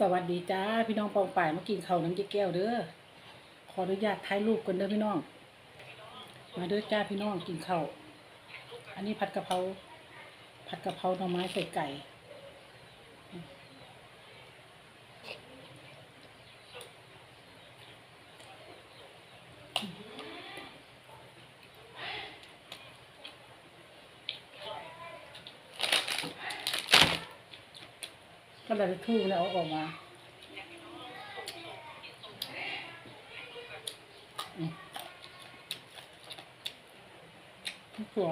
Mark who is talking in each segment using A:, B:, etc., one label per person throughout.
A: สวัสดีจ้าพี่น้องปองป่ายมากินข้าวน้ำแก้วเด้อขออนุญาตถ่ายรูปกันเด้อพี่น้อง มาเด้อจ้าพี่น้องกินข้าวอันนี้ผัดกะเพราผัดกะเพราหน่อไม้ใส่ไก่ ก็เลยทู่แล้วเอาออกมาอืมหัว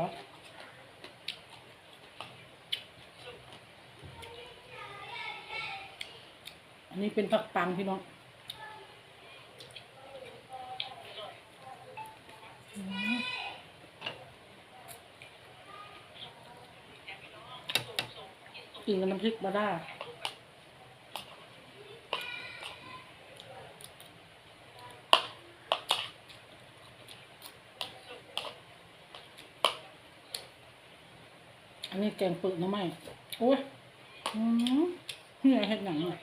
A: อันนี้เป็นผักปังพี่น้องกินกับน้ำพริกบาด้า อันนี้แกงเปลือกหน้ำไม้โอ้ยอืมเฮียเห็ดหนังอะ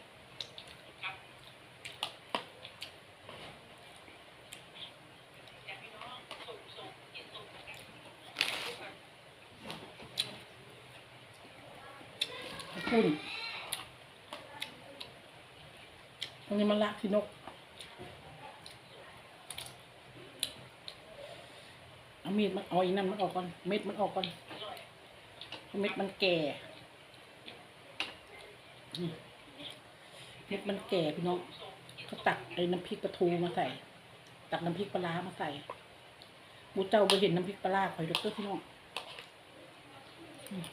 A: คุณอันนี้มันละพี่นกเอามีดมันเอาอีนั่นมันออกก่อนเม็ดมันออกก่อน เม็ดมันแก่เม็ดมันแก่พี่น้องก็ตักไอ้น้ำพริกปลาทูมาใส่ ตักน้ำพริกปลาร้ามาใส่หมูเจ้าไปเห็นน้ำพริกปลาร้าคอยดอกเตอร์พี่น้องอืม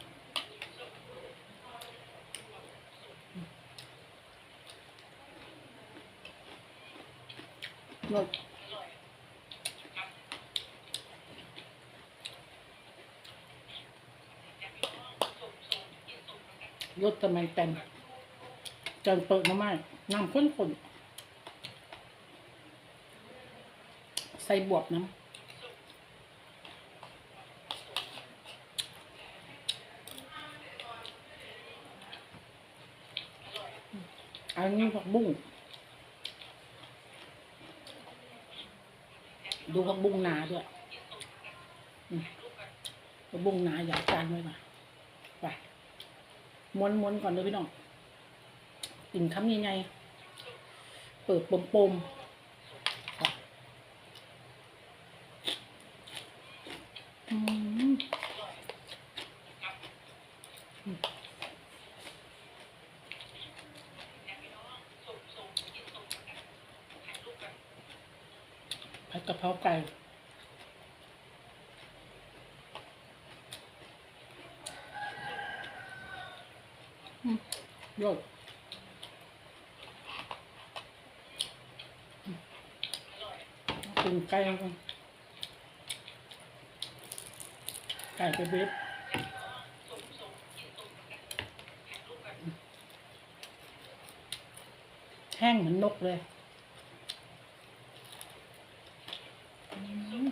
A: รส รสตะแมงแตนจนเปิดมาไม่น้ำข้นข้นใส่บวบน้ำอันนี้ผักบุ้ง ดูผักบุ้งนาด้วยผักบุ้งนาอยากจานไว้มาไป ม้วนม้วนก่อนเลยพี่น้องกินคำยังไงเปิดปมปมหืมอืมผัดกะเพราไก่ โยกอืมกินไก่กันไก่ไปเว็บแห้งเหมือนนกเลยอืม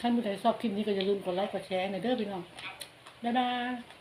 A: ท่านผู้ใดชอบคลิปนี้ก็อย่าลืมกดไลค์กดแชร์ในเด้อพี่น้องบ๊ายบาย